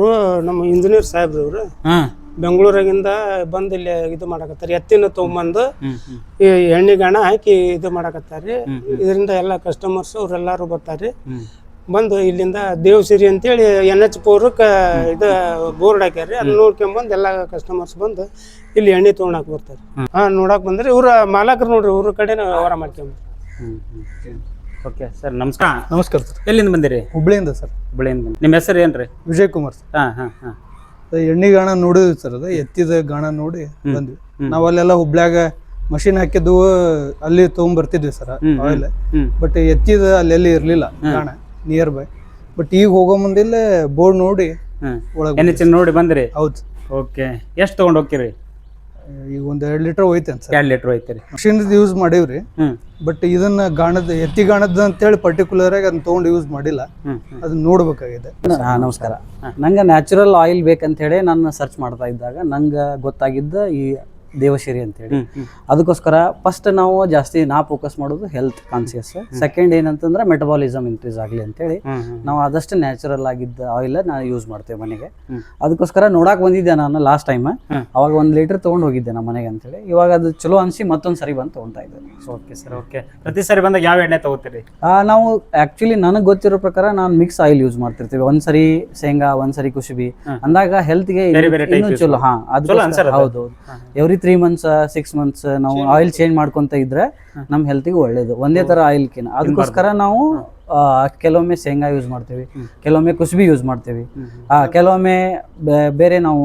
ಅವರು ನಮ್ಮ ಇಂಜಿನಿಯರ್ ಸಾಹೇಬ್ರು ಇವರು. ಹಾ. ಬೆಂಗಳೂರಾಗಿಂದ ಬಂದು ಇಲ್ಲಿ ಇದು ಮಾಡಕತ್ತಾರೆ. ಎತ್ತಿನ ತಗೊಂಬಂದು ಈ ಎಣ್ಣೆ ಗಾಣ ಹಾಕಿ ಇದು ಮಾಡಕತ್ತಾರೆ. ಇದರಿಂದ ಎಲ್ಲ ಕಸ್ಟಮರ್ಸ್ ಅವರೆಲ್ಲಾರು ಬರ್ತಾರೆ. ಬಂದು ಇಲ್ಲಿಂದ ದೇವಸಿರಿ ಅಂತೇಳಿ ಎನ್ ಎಚ್ ಪೂರ್ವಕ್ಕೆ ಇದು ಬೋರ್ಡ್ ಹಾಕ್ಯಾರ್ರಿ. ಅದನ್ನ ನೋಡ್ಕೊಂಬಂದು ಎಲ್ಲ ಕಸ್ಟಮರ್ಸ್ ಬಂದು ಇಲ್ಲಿ ಎಣ್ಣೆ ತೊಗೊಳಕ್ ಬರ್ತಾರೆ. ಹಾ ನೋಡಕ್ ಬಂದ್ರೆ ಇವ್ರ ಮಾಲಕರು ನೋಡ್ರಿ ಇವ್ರ ಕಡೆನ ವ್ಯವಹಾರ ಮಾಡ್ಕೊಂಬ ಹ್ಮ್ ಹ್ಮ್. ಓಕೆ ಸರ್ ನಮಸ್ಕಾರ. ನಮಸ್ಕಾರ ಸರ್. ಎಲ್ಲಿಂದ ಬಂದಿರಿ? ಹುಬ್ಳಿಯಿಂದ ಸರ್. ಹುಬ್ಬಳ್ಳಿಯಿಂದ ಬಂದು ನಿಮ್ಮ ಹೆಸರು ಏನ್ರಿ? ವಿಜಯ್ ಕುಮಾರ್ ಸರ್. ಹಾ ಹಾ ಹಾ. ಎಣ್ಣೆ ಗಾಣ ನೋಡಿದ್ವಿ ಸರ್ ಅದು ಎತ್ತಿದ ಗಾಣ ನೋಡಿ ಬಂದ್ವಿ. ನಾವು ಅಲ್ಲೆಲ್ಲ ಹುಬ್ಳ್ಯಾಗ ಮಷಿನ್ ಹಾಕಿದ್ದು ಅಲ್ಲಿ ತೊಗೊಂಬರ್ತಿದ್ವಿ ಸರ್ ಆಯಿಲ್ ಬಟ್ ಎತ್ತಿದ ಅಲ್ಲೆಲ್ಲಿ ಇರಲಿಲ್ಲ ಗಾಣ ನಿಯರ್ ಬೈ ಬಟ್ ಈಗ ಹೋಗೋ ಮುಂದಿಲ್ಲ ಬೋರ್ಡ್ ನೋಡಿ ಒಳಗೆ ನೋಡಿ ಬಂದ್ರಿ? ಹೌದು. ಓಕೆ ಎಷ್ಟು ತಗೊಂಡ್ ಹೋಗ್ತೀರಿ? ಈಗ ಒಂದು ಎರಡು ಲೀಟರ್ ಹೋಯ್ತೇನೆ ಸರ್. ಎರಡು ಲೀಟ್ರ್ ರೀ. ಮಷಿನ್ ಯೂಸ್ ಮಾಡೀವ್ರಿ. ಹ್ಮ್. ಬಟ್ ಇದನ್ನ ಗಾಣದ ಎತ್ತಿ ಗಾಣದ ಅಂತೇಳಿ ಪರ್ಟಿಕ್ಯುಲರ್ ಆಗಿ ಅದನ್ನ ತಗೊಂಡು ಯೂಸ್ ಮಾಡಿಲ್ಲ. ಹ್ಮ್. ಹ್ಮ್ ಅದನ್ನ ನೋಡ್ಬೇಕಾಗಿದೆ. ಹಾ ನಮಸ್ಕಾರ. ನಂಗೆ ನ್ಯಾಚುರಲ್ ಆಯಿಲ್ ಬೇಕಂತ ಹೇಳಿ ನಾನು ಸರ್ಚ್ ಮಾಡ್ತಾ ಇದ್ದಾಗ ನಂಗೆ ಗೊತ್ತಾಗಿದ್ದ ಈ ದೇವಶಿರಿ ಅಂತೇಳಿ. ಅದಕ್ಕೋಸ್ಕರ ಫಸ್ಟ್ ನಾವು ಜಾಸ್ತಿ ನಾ ಫೋಕಸ್ ಮಾಡೋದು ಹೆಲ್ತ್ ಕಾನ್ಸಿಯಸ್ ಸೆಕೆಂಡ್ ಏನಂತಂದ್ರೆ ಮೆಟಬಾಲಿಸಮ್ ಇನ್ಕ್ರೀಸ್ ಆಗಲಿ ಅಂತೇಳಿ. ಹೇಳಿ ನಾವು ಆದಷ್ಟು ನ್ಯಾಚುರಲ್ ಆಗಿದ್ದ ಆಯಿಲ್ ನಾನು ಯೂಸ್ ಮಾಡ್ತೇವೆ ಮನೆಗೆ. ಅದಕ್ಕೋಸ್ಕರ ನೋಡಕ್ ಬಂದಿದ್ದೆ ನಾನು ಲಾಸ್ಟ್ ಟೈಮ್ ಅವಾಗ ಒಂದು ಲೀಟರ್ ತೊಗೊಂಡು ಹೋಗಿದ್ದೆ ನಮ್ಮ ಮನೆಗೆ ಅಂತೇಳಿ. ಇವಾಗ ಅದು ಚಲೋ ಅನಿಸಿ ಮತ್ತೊಂದು ಸರಿ ಬಂದು ತೊಗೊಳ್ತಾ ಇದ್ದೇನೆ. ಓಕೆ ಸರ್ ಓಕೆ ಪ್ರತಿ ಸರಿ ಬಂದಾಗ ಯಾವ ಎಣ್ಣೆ ತಗೋತೀರಿ? ನಾವು ಆಕ್ಚುಲಿ ನನಗೆ ಗೊತ್ತಿರೋ ಪ್ರಕಾರ ನಾನು ಮಿಕ್ಸ್ ಆಯಿಲ್ ಯೂಸ್ ಮಾಡ್ತಿರ್ತೀವಿ. ಒಂದ್ಸರಿ ಶೇಂಗಾ ಒಂದ್ಸರಿ ಕುಸುಬಿ. ಅಂದಾಗ ಹೆಲ್ತ್ಗೆ ಚಲೋ. ಹಾ ಅದು? ಹೌದು every three months six months ನಾವು ಆಯಿಲ್ ಚೇಂಜ್ ಮಾಡ್ಕೊಂತ ಇದ್ರೆ ನಮ್ಮ ಹೆಲ್ತಿಗೆ ಒಳ್ಳೇದು. ಒಂದೇ ತರ ಆಯಿಲ್ ಕಿನ. ಅದಕ್ಕೋಸ್ಕರ ನಾವು ಕೆಲವೊಮ್ಮೆ ಶೇಂಗಾ ಯೂಸ್ ಮಾಡ್ತೀವಿ. ಕೆಲವೊಮ್ಮೆ ಕುಸುಬಿ ಯೂಸ್ ಮಾಡ್ತೀವಿ. ಆ, ಕೆಲವೊಮ್ಮೆ ಬೇರೆ ನಾವು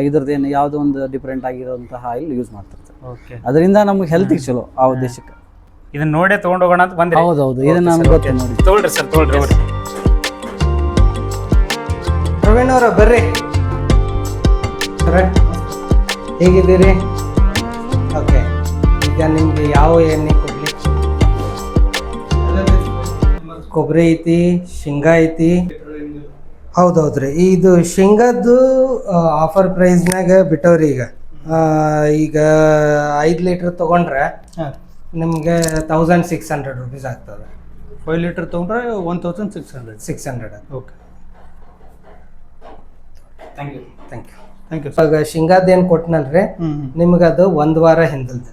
ಇದ್ರದ್ದೇನು ಯಾವುದೋ ಒಂದು ಡಿಫ್ರೆಂಟ್ ಆಗಿರುವಂತಹ ಆಯಿಲ್ ಯೂಸ್ ಮಾಡ್ತಿರ್ತೀವಿ. ಅದರಿಂದ ನಮ್ಗೆ ಹೆಲ್ತಿಗೆ ಚಲೋ ಆ ಉದ್ದೇಶಕ್ಕೆ. ಇದನ್ನ ನೋಡೇ ತಗೊಂಡು ಹೋಗೋಣ ಅಂತ ಬಂದೆ ಹೌದು ಹೌದು ಇದನ್ನ ನಮ್ಗೆ ಗೊತ್ತು ನೋಡಿ. ತಗೊಳ್ರಿ ಸರ್ ತಗೊಳ್ರಿ ಪ್ರವೀಣ್ ಅವರ ಬರ್ರಿ. ಹೇಗಿದ್ದೀರಿ? ಈಗ ನಿಮ್ಗೆ ಯಾವ ಎಣ್ಣೆ ಕೊಡ್ಲಿ? ಕೊಬ್ಬರಿ ಐತಿ ಶೇಂಗಾ ಐತಿ. ಹೌದೌದ್ರಿ. ಇದು ಶೇಂಗಾದ್ದು ಆಫರ್ ಪ್ರೈಸ್ನಾಗ ಬಿಟ್ಟವ್ರಿ ಈಗ. ಈಗ ಐದು ಲೀಟ್ರ್ ತೊಗೊಂಡ್ರೆ ನಿಮಗೆ ತೌಸಂಡ್ ಸಿಕ್ಸ್ ಹಂಡ್ರೆಡ್ ರುಪೀಸ್ ಆಗ್ತದೆ. ಫೈವ್ ಲೀಟ್ರ್ ತೊಗೊಂಡ್ರೆ one thousand six hundred six hundred okay thank you thank you thank you ಇವಾಗ ಶೇಂಗಾದ ಏನು ಕೊಟ್ಟನಲ್ರಿ ನಿಮ್ಗೆ ಅದು ಒಂದು ವಾರ ಹಿಂದಲ್ದು.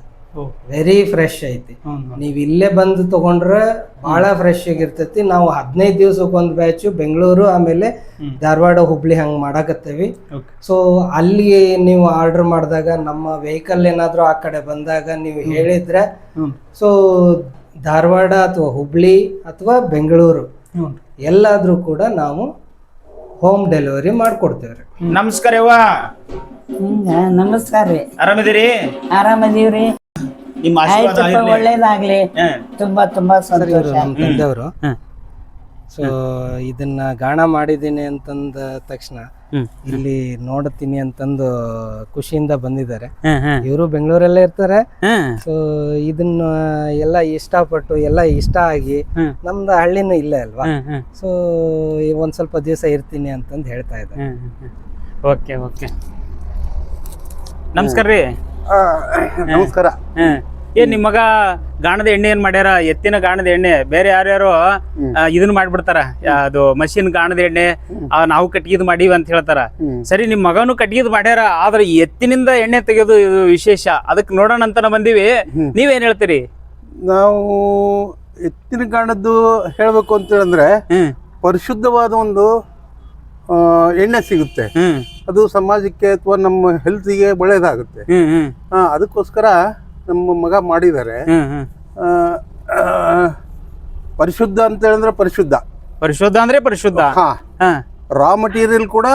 ವೆರಿ ಫ್ರೆಶ್ ಐತಿ. ನೀವು ಇಲ್ಲೇ ಬಂದು ತಗೊಂಡ್ರೆ ಬಹಳ ಫ್ರೆಶ್ ಆಗಿರ್ತೈತಿ. ನಾವು ಹದಿನೈದು ದಿವಸಕ್ಕೆ ಒಂದು ಬ್ಯಾಚು ಬೆಂಗಳೂರು ಆಮೇಲೆ ಧಾರವಾಡ ಹುಬ್ಳಿ ಹಂಗೆ ಮಾಡಾಕತ್ತೇವಿ. ಸೊ ಅಲ್ಲಿ ನೀವು ಆರ್ಡರ್ ಮಾಡಿದಾಗ ನಮ್ಮ ವೆಹಿಕಲ್ ಏನಾದರೂ ಆ ಕಡೆ ಬಂದಾಗ ನೀವು ಹೇಳಿದ್ರೆ ಸೊ ಧಾರವಾಡ ಅಥವಾ ಹುಬ್ಳಿ ಅಥವಾ ಬೆಂಗಳೂರು ಎಲ್ಲಾದ್ರೂ ಕೂಡ ನಾವು ಹೋಮ್ ಡೆಲಿವರಿ ಮಾಡ್ಕೊಡ್ತೇವ್ರಿ. ರೀ ನಮಸ್ಕಾರ ನಮಸ್ಕಾರ ರೀ. ಆರಾಮದಿರಿ ಆರಾಮದೀವ್ರಿ. ನಿಮ್ಮ ಆಶೀರ್ವಾದ ಆಯ್ತಪ್ಪ ಇರ್ಲಿ. ಒಳ್ಳೇದಾಗ್ಲಿ. ಹಾ. ತುಂಬಾ ತುಂಬಾ ಸಂತೋಷ. ನಮ್ಮ ತಂದೆಯವರು. ಸೊ ಇದನ್ನ ಗಾಣ ಮಾಡಿದ್ದೀನಿ ಅಂತಂದ ತಕ್ಷಣ ಹ್ಮ್. ಇಲ್ಲಿ ನೋಡ್ತೀನಿ ಅಂತಂದು ಖುಷಿಯಿಂದ ಬಂದಿದ್ದಾರೆ. ಇವರು ಬೆಂಗಳೂರಲ್ಲೇ ಇರ್ತಾರೆ. ಸೊ ಇದನ್ನ ಎಲ್ಲ ಇಷ್ಟಪಟ್ಟು ಎಲ್ಲ ಇಷ್ಟ ಆಗಿ ಹ್ಮ್. ನಮ್ದು ಹಳ್ಳಿನೂ ಇಲ್ಲೇ ಅಲ್ವಾ? ಸೊ ಒಂದ್ ಸ್ವಲ್ಪ ದಿವಸ ಇರ್ತೀನಿ ಅಂತಂದು ಹೇಳ್ತಾ ಇದ್ದಾರೆ. Okay okay. ನಮಸ್ಕಾರ ರೀ. ನಮಸ್ಕಾರ. ಏನ್ ನಿಮ್ಮ ಮಗ ಗಾಣದ ಎಣ್ಣೆ ಏನ್ ಮಾಡ್ಯಾರ? ಎತ್ತಿನ ಗಾಣದ ಎಣ್ಣೆ. ಬೇರೆ ಯಾರ್ಯಾರು ಇದನ್ನ ಮಾಡ್ಬಿಡ್ತಾರ. ಅದು ಮಷಿನ್ ಗಾಣದ ಎಣ್ಣೆ. ನಾವು ಕಟ್ಗಿದ್ ಮಾಡೀವಿ ಅಂತ ಹೇಳ್ತಾರ. ಸರಿ ನಿಮ್ ಮಗನು ಕಟ್ಗಿದ್ ಮಾಡ್ಯಾರ ಆದ್ರೆ ಎತ್ತಿನಿಂದ ಎಣ್ಣೆ ತೆಗೆಯೋದು ಇದು ವಿಶೇಷ. ಅದಕ್ಕೆ ನೋಡೋಣ ಅಂತ ಬಂದೀವಿ. ನೀವೇನ್ ಹೇಳ್ತೀರಿ? ನಾವು ಎತ್ತಿನ ಗಾಣದ್ದು ಹೇಳ್ಬೇಕು ಅಂತ ಹೇಳಂದ್ರೆ ಪರಿಶುದ್ಧವಾದ ಒಂದು ಎಣ್ಣೆ ಸಿಗುತ್ತೆ. ಅದು ಸಮಾಜಕ್ಕೆ ಅಥವಾ ನಮ್ಮ ಹೆಲ್ತಿಗೆ ಒಳ್ಳೇದಾಗುತ್ತೆ. ಅದಕ್ಕೋಸ್ಕರ ನಮ್ಮ ಮಗ ಮಾಡಿದ್ದಾರೆ. ಪರಿಶುದ್ಧ ಅಂತ ಹೇಳಿದ್ರೆ ಪರಿಶುದ್ಧ. ಪರಿಶುದ್ಧ ಅಂದ್ರೆ ಪರಿಶುದ್ಧ. ರಾ ಮಟೀರಿಯಲ್ ಕೂಡ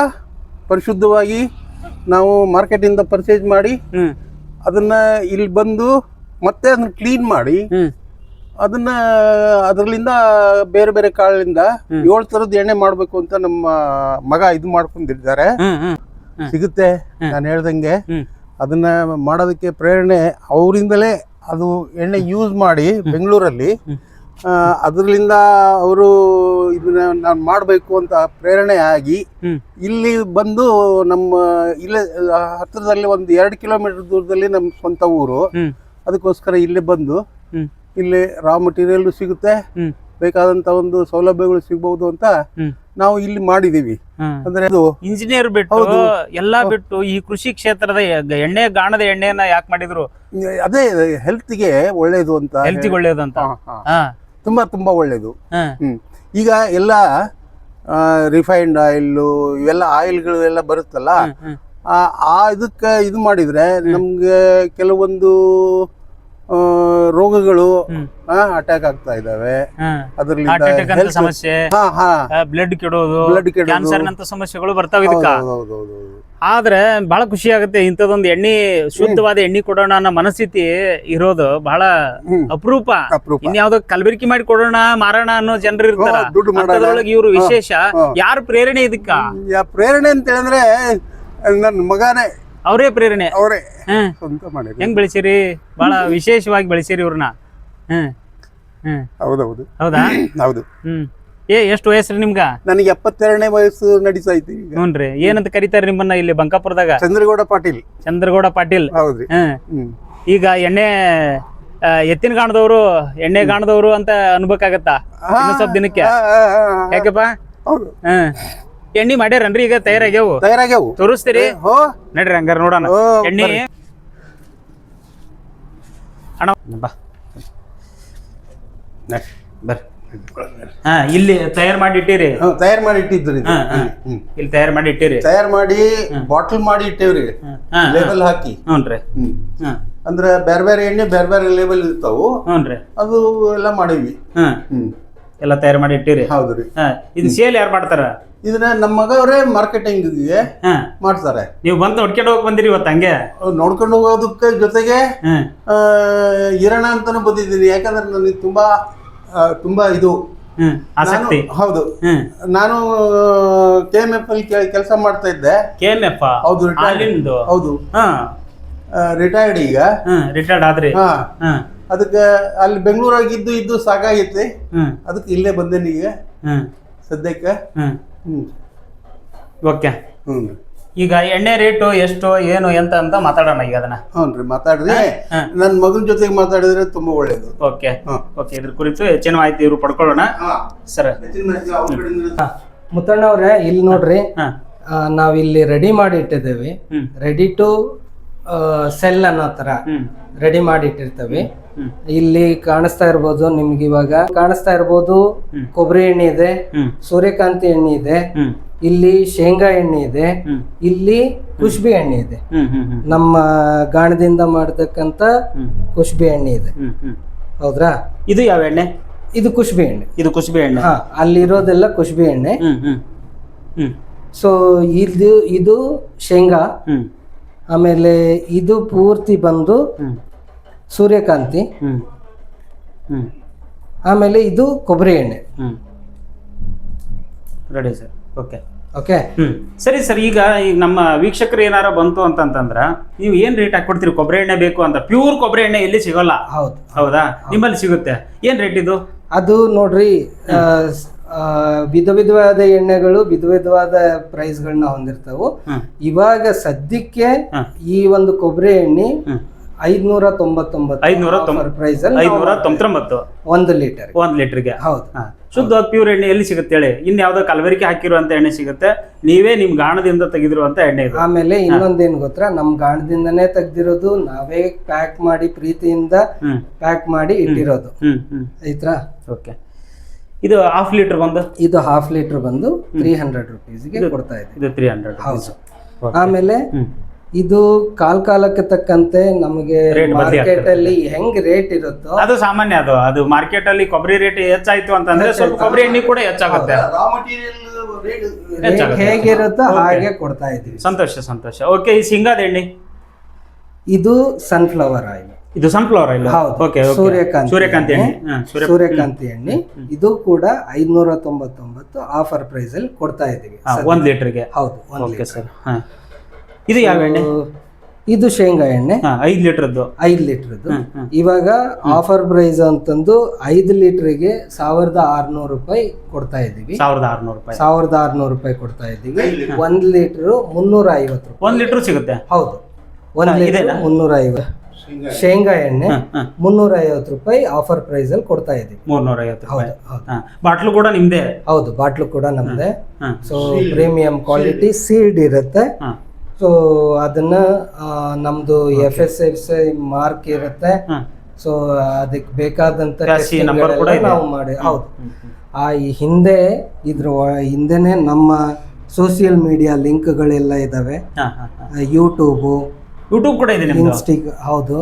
ಪರಿಶುದ್ಧವಾಗಿ ನಾವು ಮಾರ್ಕೆಟ್ ಇಂದ ಪರ್ಚೇಸ್ ಮಾಡಿ ಅದನ್ನ ಇಲ್ಲಿ ಬಂದು ಮತ್ತೆ ಅದನ್ನ ಕ್ಲೀನ್ ಮಾಡಿ ಅದನ್ನ ಅದರಲ್ಲಿಂದ ಬೇರೆ ಬೇರೆ ಕಾಳಿಂದ ಏಳು ತರದ ಎಣ್ಣೆ ಮಾಡಬೇಕು ಅಂತ ನಮ್ಮ ಮಗ ಇದು ಮಾಡ್ಕೊಂಡಿದ್ದಾರೆ. ಸಿಗುತ್ತೆ. ನಾನು ಹೇಳ್ದಂಗೆ. ಅದನ್ನ ಮಾಡೋದಕ್ಕೆ ಪ್ರೇರಣೆ ಅವರಿಂದಲೇ ಅದು ಎಣ್ಣೆ ಯೂಸ್ ಮಾಡಿ ಬೆಂಗಳೂರಲ್ಲಿ. ಅದರಿಂದ ಅವರು ಇದನ್ನ ನಾನು ಮಾಡಬೇಕು ಅಂತ ಪ್ರೇರಣೆ ಆಗಿ ಇಲ್ಲಿ ಬಂದು ನಮ್ಮ ಇಲ್ಲೇ ಹತ್ತಿರದಲ್ಲಿ ಒಂದು ಎರಡು ಕಿಲೋಮೀಟರ್ ದೂರದಲ್ಲಿ ನಮ್ಮ ಸ್ವಂತ ಊರು. ಅದಕ್ಕೋಸ್ಕರ ಇಲ್ಲಿ ಬಂದು ಇಲ್ಲಿ ರಾ ಮಟೀರಿಯಲ್ ಸಿಗುತ್ತೆ. ಬೇಕಾದಂತ ಒಂದು ಸೌಲಭ್ಯಗಳು ಸಿಗಬಹುದು ಅಂತ ನಾವು ಇಲ್ಲಿ ಮಾಡಿದೀವಿ. ಅಂದ್ರೆ ಅದು ಇಂಜಿನಿಯರ್ ಬಿಟ್ಟು ಎಲ್ಲಾ ಬಿಟ್ಟು ಈ ಕೃಷಿ ಕ್ಷೇತ್ರದ ಎಣ್ಣೆ ಗಾಣದ ಎಣ್ಣೆಯನ್ನ ಯಾಕೆ ಮಾಡಿದ್ರು? ಅದೇ ಹೆಲ್ತ್ಗೆ ಒಳ್ಳೇದು ಅಂತ ಹೆಲ್ತ್ ಒಳ್ಳೇದು ಅಂತ. ತುಂಬಾ ತುಂಬಾ ಒಳ್ಳೇದು. ಈಗ ಎಲ್ಲ ರಿಫೈನ್ಡ್ ಆಯಿಲ್ ಇವೆಲ್ಲ ಆಯಿಲ್ಗಳು ಎಲ್ಲ ಬರುತ್ತಲ್ಲ ಆ ಇದಕ್ಕೆ ಇದು ಮಾಡಿದ್ರೆ ನಮ್ಗೆ ಕೆಲವೊಂದು ರೋಗಗಳು. ಅಟ್ಯಾಕ್ ಆಗ್ತಾ ಇದಾವೆ ಅದರಲ್ಲಿ ಸಮಸ್ಯೆ. ಬ್ಲಡ್ ಕೆಡೋದು ಕ್ಯಾನ್ಸರ್ ನಂತ ಸಮಸ್ಯೆಗಳು ಬರ್ತಾವ ಇದಕ್ಕ. ಆದ್ರೆ ಬಹಳ ಖುಷಿ ಆಗುತ್ತೆ ಇಂಥದೊಂದು ಎಣ್ಣೆ ಶುದ್ಧವಾದ ಎಣ್ಣೆ ಕೊಡೋಣ ಅನ್ನೋ ಮನಸ್ಥಿತಿ ಇರೋದು ಬಹಳ. ಅಪರೂಪ. ಇನ್ಯಾವ್ದೋ ಕಲಬೆರಕೆ ಮಾಡಿ ಕೊಡೋಣ ಮಾರೋಣ ಅನ್ನೋ ಜನರು ಇರ್ತಾರೆ. ಇವರು ವಿಶೇಷ. ಯಾರು ಪ್ರೇರಣೆ ಇದಕ್ಕ? ಯಾ ಪ್ರೇರಣೆ ಅಂತ ಹೇಳಿದ್ರೆ ನನ್ನ ಮಗನೇ ಅವರೇ ಪ್ರೇರಣೆ. ಅವರೇ. ಹ್ಮ್ ಸ್ವಂತ ಮಾಡಿದ್ರು. ಹೆಂಗ್ ಬೆಳೆಸಿರಿ? ಬಹಳ ವಿಶೇಷವಾಗಿ ಬೆಳೆಸಿರಿ ಇವ್ರನ್ನ. ಹ್ಮ್ ಹ್ಮ್ ಹೌದೌದು. ಹೌದಾ? ಹೌದು. ಹ್ಮ್. ಏ ಎಷ್ಟು ವಯಸ್ಸ್ರಿ ನಿಮ್ಗ? ನನಗೆ ಎಪ್ಪತ್ತೆರಡನೇ ವಯಸ್ಸು ನಡೀತಾ ಐತಿ ಈಗ. ಹ್ಞೂನ್ರಿ ಏನಂತ ಕರಿತಾರೆ ನಿಮ್ಮನ್ನ ಇಲ್ಲಿ ಬಂಕಾಪುರದಾಗ? ಚಂದ್ರಗೌಡ ಪಾಟೀಲ್. ಚಂದ್ರಗೌಡ ಪಾಟೀಲ್. ಹೌದ್ರಿ. ಹ್ಮ್. ಈಗ ಎಣ್ಣೆ ಎತ್ತಿನ ಗಾಣದವರು ಎಣ್ಣೆ ಗಾಣದವರು ಅಂತ ಅನ್ಬೇಕಾಗತ್ತಾ? ಸ್ವಲ್ಪ ದಿನಕ್ಕೆ. ಯಾಕಪ್ಪ? ಹೌದು. ಹ್ಮ್ ಎಣ್ಣೆ ಮಾಡ್ಯಾರನ್ರಿ ಈಗ? ತಯಾರಾಗ್ಯಾವು? ತಯಾರಾಗ್ಯಾವು. ತೋರಿಸ್ತೀರಿ? ಹೋ. ನಡ್ರಿ ಹಂಗಾರ ನೋಡೋಣ. ಓ, ಎಣ್ಣೆ ಬರ್ರಿ. ಅಣ್ಣ ಬಾ. ಬರ್ರಿ. ಹಾ ಇಲ್ಲಿ ತಯಾರು ಮಾಡಿ ಇಟ್ಟಿರಿ. ಹ್ಮ್, ತಯಾರು ಮಾಡಿ ಇಟ್ಟಿದ್ರಿ ಇದು. ಹಾ, ಹಾ. ಹ್ಮ್. ಇಲ್ಲಿ ತಯಾರು ಮಾಡಿ ಇಟ್ಟಿರಿ. ತಯಾರು ಮಾಡಿ ಬಾಟಲ್ ಮಾಡಿ ಇಟ್ಟೇವ್ರಿ ಹಾ ಲೇಬಲ್ ಹಾಕಿ. ಹ್ಞೂನ್ರಿ ಹ್ಮ್. ಅಂದ್ರೆ ಬೇರೆ ಬೇರೆ ಎಣ್ಣೆ ಬೇರೆ ಬೇರೆ ಲೇಬಲ್ ಇರ್ತಾವು. ಹ್ಞೂನ್ರಿ ಅದು ಎಲ್ಲ ಮಾಡೀವಿ ಹ್ಞೂ ಹ್ಮ್. ಎಲ್ಲ ತಯಾರು ಮಾಡಿ ಇಟ್ಟಿರಿ. ಹೌದ್ರಿ ಹಾ ಇದು ಸೇಲ್ ಯಾರು ಮಾಡ್ತಾರ? ಇದನ್ನ ನಮ್ಮ ಮಗ ಅವರೇ ಮಾರ್ಕೆಟಿಂಗ್ ಹಾ. ಮಾಡ್ತಾರೆ. ನೀವು ಬಂದು ನೋಡ್ಕೊಂಡು ಹೋಗಿ ಬಂದಿರಿ ಇವತ್ತು ಹಂಗೆ? ನೋಡ್ಕೊಂಡು ಹೋಗೋದಕ್ಕೆ ಜೊತೆಗೆ ಹ್ಮ್ ಆ, ಇರೋಣ ಅಂತಾನು ಬಂದಿದ್ದೀನಿ. ಯಾಕಂದ್ರೆ ನನಗೆ ತುಂಬಾ ಆ, ತುಂಬಾ ಇದು. ಹ್ಮ್ ಆಸಕ್ತಿ. ಹೌದು. ಹ್ಮ್. ನಾನು ಕೆ ಎಂ ಎಫ್ ಅಲ್ಲಿ ಕೆಲಸ ಮಾಡ್ತಾ ಇದ್ದೆ. ಕೆ ಎಂ ಎಫ್ ಹೌದು retired. ಹಾಲಿಂದು ಹೌದು. ಹಾ. ರಿಟೈರ್ಡ್ ಈಗ. ಹ್ಮ್ ರಿಟೈರ್ಡ್ ಆದ್ರಿ. ಹಾ. ಹ್ಮ್ ಅದಕ್ಕೆ ಅಲ್ಲಿ ಬೆಂಗಳೂರಾಗ ಇದ್ದು ಸಾಕಾಗೈತಿ. ಹ್ಮ್. ಅದಕ್ಕೆ ಇಲ್ಲೇ ಬಂದೆ ಈಗ ಹ್ಮ್. ಸದ್ಯಕ್ಕೆ. ಹ್ಮ್. ಹ್ಮ್. ಓಕೆ. ಹ್ಞೂ ಈಗ ಎಣ್ಣೆ ರೇಟು ಎಷ್ಟು ಏನು ಎಂತ ಅಂತ ಮಾತಾಡೋಣ ಈಗ ಅದನ್ನ. ಹ್ಞೂ ರೀ ಮಾತಾಡ್ರಿ ನನ್ನ ಮಗನ ಜೊತೆಗೆ ಮಾತಾಡಿದ್ರೆ ತುಂಬಾ ಒಳ್ಳೇದು. ಓಕೆ. ಓಕೆ ಇದ್ರ ಕುರಿತು ಹೆಚ್ಚಿನ ಮಾಹಿತಿ ಇವರು ಪಡ್ಕೊಳ್ಳೋಣ. ಸರ್. ಮುತ್ತಣ್ಣ ಅವ್ರೆ ಇಲ್ಲಿ ನೋಡ್ರಿ. ನಾವಿಲ್ಲಿ ರೆಡಿ ಮಾಡಿ ಇಟ್ಟಿದ್ದೇವೆ. ರೆಡಿ ಟು ಸೆಲ್ ಅನ್ನೋ ತರ. ರೆಡಿ ಮಾಡಿ ಇಟ್ಟಿರ್ತೇವೆ. ಇಲ್ಲಿ ಕಾಣಿಸ್ತಾ ಇರ್ಬೋದು ನಿಮ್ಗೆ ಇವಾಗ. ಕಾಣಿಸ್ತಾ ಇರ್ಬೋದು. ಕೊಬ್ಬರಿ ಎಣ್ಣೆ ಇದೆ ಸೂರ್ಯಕಾಂತಿ ಎಣ್ಣೆ ಇದೆ ಇಲ್ಲಿ ಶೇಂಗಾ ಎಣ್ಣೆ ಇದೆ ಇಲ್ಲಿ ಕುಷ್ಬಿ ಎಣ್ಣೆ ಇದೆ. ನಮ್ಮ ಗಾಣದಿಂದ ಮಾಡತಕ್ಕಂತ ಕುಶ್ಬಿ ಎಣ್ಣೆ ಇದೆ. ಹೌದ್ರಾ? ಇದು ಯಾವ ಎಣ್ಣೆ? ಇದು ಕುಷ್ಬಿ ಎಣ್ಣೆ. ಇದು ಕುಶ್ಬಿ ಎಣ್ಣೆ. ಹಾ ಅಲ್ಲಿರೋದೆಲ್ಲ ಕುಷ್ಬಿ ಎಣ್ಣೆ. ಸೊ ಇದು ಇದು ಶೇಂಗಾ. ಆಮೇಲೆ ಇದು ಪೂರ್ತಿ ಬಂದು ಸೂರ್ಯಕಾಂತಿ ಆಮೇಲೆ ಇದು ಕೊಬ್ಬರಿ ಎಣ್ಣೆ. Hmm. Ready sir okay okay ಸರಿ ಸರ್ ಈಗ ಈಗ ನಮ್ಮ ವೀಕ್ಷಕರು ಏನಾರ ಬಂತು ಅಂತಂತಂದ್ರ ನೀವು ಏನ್ ರೇಟ್ ಹಾಕೊಡ್ತೀರಿ ಕೊಬ್ಬರಿ ಎಣ್ಣೆ ಬೇಕು ಅಂತ. ಪ್ಯೂರ್ ಕೊಬ್ಬರಿ ಎಣ್ಣೆ ಎಲ್ಲಿ ಸಿಗೋಲ್ಲ? ಹೌದು. ಹೌದಾ? ನಿಮ್ಮಲ್ಲಿ ಸಿಗುತ್ತೆ. ಏನ್ ರೇಟ್ ಇದು? ಅದು ನೋಡ್ರಿ ವಿಧ ವಿಧವಾದ ಎಣ್ಣೆಗಳು ವಿಧ ವಿಧವಾದ ಪ್ರೈಸ್ಗಳನ್ನ ಹೊಂದಿರ್ತಾವು. ಇವಾಗ ಸದ್ಯಕ್ಕೆ ಈ ಒಂದು ಕೊಬ್ಬರಿ ಎಣ್ಣೆ ಐದ್ನೂರ ತೊಂಬತ್ತೊಂಬತ್ತು ಐದ್ನೂರ ಪ್ರೈಸ್ ನಾವು ತೊಂಬತ್ತೊಂಬತ್ತು ಒಂದು ಲೀಟರ್ ಒಂದ್ ಲೀಟರ್ಗೆ ಹೌದು. ಶುದ್ಧವಾದ ಪ್ಯೂರ್ ಎಣ್ಣೆ ಎಲ್ಲಿ ಸಿಗುತ್ತೆ ಹೇಳಿ? ಇನ್ ಯಾವ್ದೋ ಕಲಬೆರಕೆ ಹಾಕಿರುವಂತ ಎಣ್ಣೆ ಸಿಗುತ್ತೆ. ನೀವೇ ನಿಮ್ ಗಾಣದಿಂದ ತೆಗೆದಿರುವಂತ ಎಣ್ಣೆ ಇದು. ಆಮೇಲೆ ಇನ್ನೊಂದೇನ್ ಗೊತ್ತಾ? ನಮ್ ಗಾಣದಿಂದನೇ ತೆಗ್ದಿರೋದು ನಾವೇ ಪ್ಯಾಕ್ ಮಾಡಿ ಪ್ರೀತಿಯಿಂದ ಪ್ಯಾಕ್ ಮಾಡಿ ಇಟ್ಟಿರೋದು. ಹ್ಮ್ ಹ್ಮ್. ಆಯ್ತಾ ಓಕೆ ಇದು ಹಾಫ್ ಲೀಟರ್ ಬಂದು? ಇದು ಹಾಫ್ ಲೀಟರ್ ಬಂದು ತ್ರೀ ಹಂಡ್ರೆಡ್ ರುಪೀಸ್ಗೆ ಕೊಡ್ತಾ ಇದೆ. ಇದು ತ್ರೀ ಹಂಡ್ರೆಡ್ ಹೌದು. ಆಮೇಲೆ ಇದು ಕಾಲ್ ಕಾಲಕ್ಕೆ ತಕ್ಕಂತೆ ನಮಗೆ ಮಾರ್ಕೆಟ್ ಅಲ್ಲಿ ಹೆಂಗ್ ರೇಟ್ ಇರುತ್ತೋ ಅದು ಸಾಮಾನ್ಯ ಅದು. ಅದು ಮಾರ್ಕೆಟ್ ಅಲ್ಲಿ ಕೊಬ್ಬರಿ ರೇಟ್ ಹೆಚ್ಚಾಯ್ತು ಅಂತಂದ್ರೆ ಸ್ವಲ್ಪ ಕೊಬ್ಬರಿ ಎಣ್ಣೆ ಕೂಡ ಹೆಚ್ಚಾಗುತ್ತೆ. ರಾ ಮಟೀರಿಯಲ್ ರೇಟ್ ರೇಟ್ ಹೇಗಿರುತ್ತೋ ಹಾಗೆ ಕೊಡ್ತಾ ಇದೀವಿ ಸಂತೋಷ ಸಂತೋಷ. ಓಕೆ ಈ ಶೇಂಗಾದ ಎಣ್ಣೆ? ಇದು ಸನ್ಫ್ಲವರ್ ಆಯಿಲ್ ಇದು ಸನ್ಫ್ಲವರ್ ಆಯಿಲ್ ಹೌದು. ಓಕೆ ಓಕೆ ಸೂರ್ಯಕಾಂತಿ ಸೂರ್ಯಕಾಂತಿ ಎಣ್ಣೆ. ಸೂರ್ಯಕಾಂತಿ ಎಣ್ಣೆ. ಇದು ಕೂಡ ಐದ್ನೂರ ತೊಂಬತ್ತೊಂಬತ್ತು ಆಫರ್ ಪ್ರೈಸ್ ಅಲ್ಲಿ ಕೊಡ್ತಾ ಇದೀವಿ ಒಂದ್ ಲೀಟರ್ಗೆ ಹೌದು ಒಂದ್ ಓಕೆ ಸರ್ ಹಾ. ಇದು ಯಾವ ಎಣ್ಣೆ? ಇದು ಶೇಂಗಾ ಎಣ್ಣೆ. ಐದು ಲೀಟರ್ದು ಐದು ಲೀಟರ್ದು. ಇವಾಗ ಆಫರ್ ಪ್ರೈಸ್ ಅಂತಂದು ಐದು ಲೀಟರ್ಗೆ ಸಾವಿರದ ಆರ್ನೂರು ರೂಪಾಯಿ ಕೊಡ್ತಾ ಇದ್ದೀವಿ. ಸಾವಿರದ ಆರ್ನೂರು ರೂಪಾಯಿ. ಸಾವಿರದ ಆರ್ನೂರು ರೂಪಾಯಿ ಕೊಡ್ತಾ ಇದ್ದೀವಿ. ಒಂದ್ ಲೀಟರ್ ಮುನ್ನೂರ ಐವತ್ತು ರೂಪಾಯಿ. ಒಂದ್ ಲೀಟರ್ ಸಿಗುತ್ತೆ? ಹೌದು. ಒಂದ್ ಲೀಟರ್ ಮುನ್ನೂರ ಐವತ್ತು ಶೇಂಗಾ ಎಣ್ಣೆ. ಮುನ್ನೂರ ಐವತ್ತು ರೂಪಾಯಿ ಆಫರ್ ಪ್ರೈಸ್ ಅಲ್ಲಿ ಕೊಡ್ತಾ ಇದೀವಿ ಮೂರ್ನೂರ ಐವತ್ತು ಹೌದು ಹೌದು. ಬಾಟ್ಲು ಕೂಡ ನಿಮ್ದೇ? ಹೌದು ಬಾಟ್ಲು ಕೂಡ ನಮ್ದೇ. ಸೊ ಪ್ರೀಮಿಯಂ ಕ್ವಾಲಿಟಿ ಸೀಡ್ ಇರುತ್ತೆ. ಸೊ ಅದನ್ನ ನಮ್ದು ಎಫ್ ಎಸ್ ಎಫ್ ಮಾರ್ಕ್ ಇರುತ್ತೆ. ಸೊ ಅದಕ್ಕೆ ಬೇಕಾದಂತ. ನಾವು ಮಾಡಿ. ಹೌದು. ಆ ಈ ಹಿಂದೆ ಇದ್ರ ಹಿಂದೆನೆ ನಮ್ಮ ಸೋಷಿಯಲ್ ಮೀಡಿಯಾ ಲಿಂಕ್ಗಳೆಲ್ಲ ಇದಾವೆ. ಯೂಟ್ಯೂಬ್. ಯೂಟ್ಯೂಬು ಕೂಡ ಇದೆ ನಿಮ್ದು? ಇನ್ಸ್ಟಿಗ್ ಹೌದು.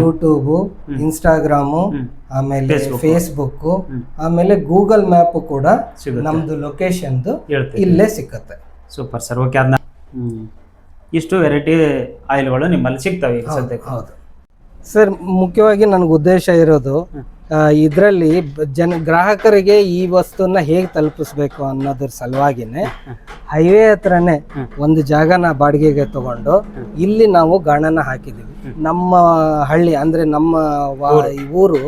ಯೂಟ್ಯೂಬು ಇನ್ಸ್ಟಾಗ್ರಾಮು ಆಮೇಲೆ. ಫೇಸ್ಬುಕ್ ಆಮೇಲೆ ಗೂಗಲ್ ಮ್ಯಾಪ್ ಕೂಡ. ನಮ್ದು ಲೊಕೇಶನ್ದು ಇಲ್ಲೇ ಸಿಕ್ಕತ್ತೆ. ಸೂಪರ್ ಸರ್ ಓಕೆ ಅದನ್ನ ಇಷ್ಟು ವೆರೈಟಿ ಆಯಿಲ್ಗಳು ನಿಮ್ಮಲ್ಲಿ ಸಿಗ್ತವೆ ಈಗ ಸದ್ಯಕ್ಕೆ. ಹೌದು. ಸರ್ ಮುಖ್ಯವಾಗಿ ನನಗೆ ಉದ್ದೇಶ ಇರೋದು ಇದರಲ್ಲಿ ಜನ ಗ್ರಾಹಕರಿಗೆ ಈ ವಸ್ತುನ ಹೇಗೆ ತಲುಪಿಸ್ಬೇಕು ಅನ್ನೋದ್ರ ಸಲುವಾಗಿನೇ ಹೈವೇ ಹತ್ರನೇ ಒಂದು ಜಾಗನ ಬಾಡಿಗೆಗೆ ತಗೊಂಡು ಇಲ್ಲಿ ನಾವು ಗಾಣನ ಹಾಕಿದ್ದೀವಿ. ನಮ್ಮ ಹಳ್ಳಿ ಅಂದ್ರೆ ನಮ್ಮ ಊರು.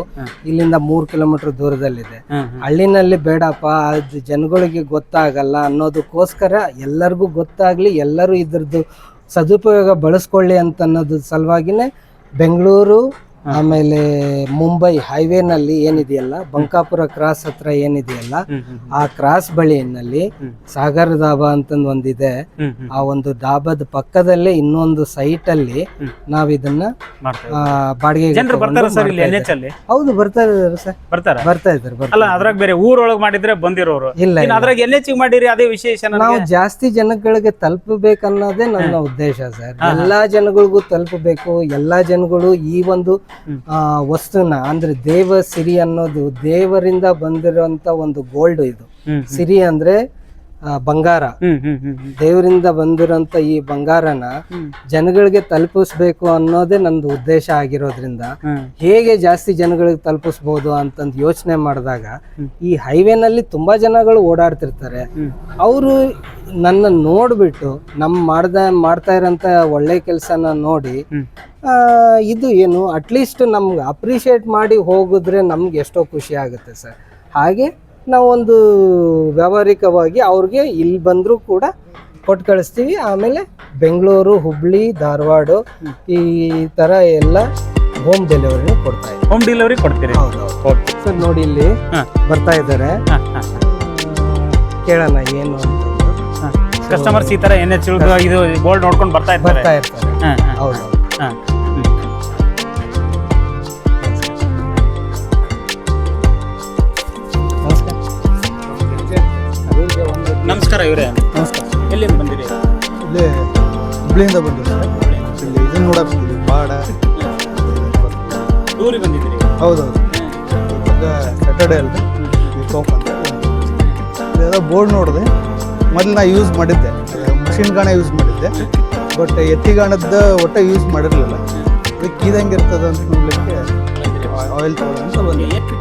ಇಲ್ಲಿಂದ ಮೂರು ಕಿಲೋಮೀಟರ್ ದೂರದಲ್ಲಿದೆ. ಹಳ್ಳಿನಲ್ಲಿ ಬೇಡಪ್ಪ ಅದು ಜನಗಳಿಗೆ ಗೊತ್ತಾಗಲ್ಲ ಅನ್ನೋದಕ್ಕೋಸ್ಕರ ಎಲ್ಲರಿಗೂ ಗೊತ್ತಾಗ್ಲಿ ಎಲ್ಲರೂ ಇದ್ರದ್ದು ಸದುಪಯೋಗ ಬಳಸ್ಕೊಳ್ಳಿ ಅಂತ ಅನ್ನೋದು ಸಲುವಾಗಿನೇ ಬೆಂಗಳೂರು ಆಮೇಲೆ ಮುಂಬೈ ಹೈವೇನಲ್ಲಿ ಏನಿದೆಯಲ್ಲ ಬಂಕಾಪುರ ಕ್ರಾಸ್ ಹತ್ರ ಏನಿದೆಯಲ್ಲ ಆ ಕ್ರಾಸ್ ಬಳಿಯಲ್ಲಿ ಸಾಗರ ಧಾಬಾ ಅಂತಂದು ಒಂದಿದೆ. ಆ ಒಂದು ಡಾಬಾದ ಪಕ್ಕದಲ್ಲೇ ಇನ್ನೊಂದು ಸೈಟ್ ಅಲ್ಲಿ ನಾವ್ ಇದನ್ನ ಬಾಡಿಗೆ ಹೌದು ಬರ್ತಾ ಇದ್ದಾರೆ ಸರ್. ಬರ್ತಾರ? ಬರ್ತಾ ಅಲ್ಲ ಅದ್ರಾಗ ಬೇರೆ ಊರೊಳಗೆ ಮಾಡಿದ್ರೆ ಬಂದಿರೋರು. ಇಲ್ಲ, ಅದ್ರಾಗ ಎನ್ ಎಚ್ ಮಾಡಿರಿ ಅದೇ ವಿಶೇಷ ನಾವು ಜಾಸ್ತಿ ಜನಗಳಿಗೆ ತಲುಪಬೇಕನ್ನೋದೇ ನನ್ನ ಉದ್ದೇಶ ಸರ್. ಎಲ್ಲಾ ಜನಗಳಿಗೂ ತಲುಪಬೇಕು. ಎಲ್ಲಾ ಜನಗಳು ಈ ಒಂದು ವಸ್ತುನ ಅಂದ್ರೆ ದೇವ ಸಿರಿ ಅನ್ನೋದು ದೇವರಿಂದ ಬಂದಿರುವಂತ ಒಂದು ಗೋಲ್ಡ್ ಇದು. ಸಿರಿ ಅಂದ್ರೆ ಬಂಗಾರ. ದೇವರಿಂದ ಬಂದಿರೋಂತ ಈ ಬಂಗಾರನ ಜನಗಳಿಗೆ ತಲುಪಿಸ್ಬೇಕು ಅನ್ನೋದೇ ನಂದು ಉದ್ದೇಶ ಆಗಿರೋದ್ರಿಂದ ಹೇಗೆ ಜಾಸ್ತಿ ಜನಗಳಿಗೆ ತಲುಪಿಸ್ಬೋದು ಅಂತಂದು ಯೋಚನೆ ಮಾಡಿದಾಗ ಈ ಹೈವೇನಲ್ಲಿ ತುಂಬಾ ಜನಗಳು ಓಡಾಡ್ತಿರ್ತಾರೆ. ಅವರು ನನ್ನ ನೋಡ್ಬಿಟ್ಟು ನಮ್ಮ ಮಾಡ್ದ ಮಾಡ್ತಾ ಇರೋಂತ ಒಳ್ಳೆ ಕೆಲಸನ ನೋಡಿ ಆ, ಇದು ಏನು? ಅಟ್ಲೀಸ್ಟ್ ನಮ್ಗೆ ಅಪ್ರಿಷಿಯೇಟ್ ಮಾಡಿ ಹೋಗಿದ್ರೆ ನಮ್ಗೆ ಎಷ್ಟೋ ಖುಷಿ ಆಗುತ್ತೆ ಸರ್. ಹಾಗೆ ನಾವೊಂದು ವ್ಯಾವಹಾರಿಕವಾಗಿ ಅವ್ರಿಗೆ ಇಲ್ಲಿ ಬಂದರೂ ಕೂಡ ಕೊಟ್ಟು ಕಳಿಸ್ತೀವಿ. ಆಮೇಲೆ ಬೆಂಗಳೂರು ಹುಬ್ಳಿ ಧಾರವಾಡ ಈ ಥರ ಎಲ್ಲ ಹೋಮ್ ಡೆಲಿವರಿ ಕೊಡ್ತಾ ಇದ್ದೀವಿ. ಹೋಮ್ ಡೆಲಿವರಿ ಕೊಡ್ತೀರಿ? ಓಕೆ ಸರ್ ನೋಡಿ ಇಲ್ಲಿ ಬರ್ತಾ ಇದ್ದಾರೆ ಕೇಳೋಣ ಏನು ಅಂತ. ಕಸ್ಟಮರ್ಸ್ ಈ ಥರ ಏನೇ ಎಚ್ ಇದು ಬೋರ್ಡ್ ನೋಡ್ಕೊಂಡು ಬರ್ತಾ ಇರ್ತಾರೆ. ಬರ್ತಾ ಇರ್ತಾರೆ. ಹೌದು. ಹಾ. ನಮಸ್ಕಾರ ಇವರೇ. ನಮಸ್ಕಾರ. ಎಲ್ಲಿಂದ ಬಂದಿರಿ? ಇಲ್ಲಿ ಹುಬ್ಳಿಯಿಂದ ಬಂದಿವಿ ಇಲ್ಲಿ ಇದನ್ನ ನೋಡಕ್ ಬಂದಿದ್ವಿ ಪಾಡ ಟೂರಿಗೆ ಬಂದಿದ್ದೀರಿ? ಹೌದೌದು. ಸ್ಯಾಟರ್ಡೇ ಅಲ್ರಿ. ವೀಕ್ ಅಂತ. ಇದೆಲ್ಲ ಬೋರ್ಡ್ ನೋಡಿದೆ. ಮೊದಲು ನಾ ಯೂಸ್ ಮಾಡಿದ್ದೆ. ಮಷಿನ್ ಗಾಣ ಯೂಸ್ ಮಾಡಿದ್ದೆ. ಬಟ್ ಎತ್ತಿಗಾಣದ ಒಟ್ಟ ಯೂಸ್ ಮಾಡಿರಲಿಲ್ಲ. ಅದಕ್ಕೆ ಇದಂಗೆ ಇರ್ತದೆ ಅಂತ ನೋಡಲಿಕ್ಕೆ ಆಯಿಲ್ ತಗೊಳ್ಳೋ ಅಂತ ಬಂದೆ ಎಷ್ಟು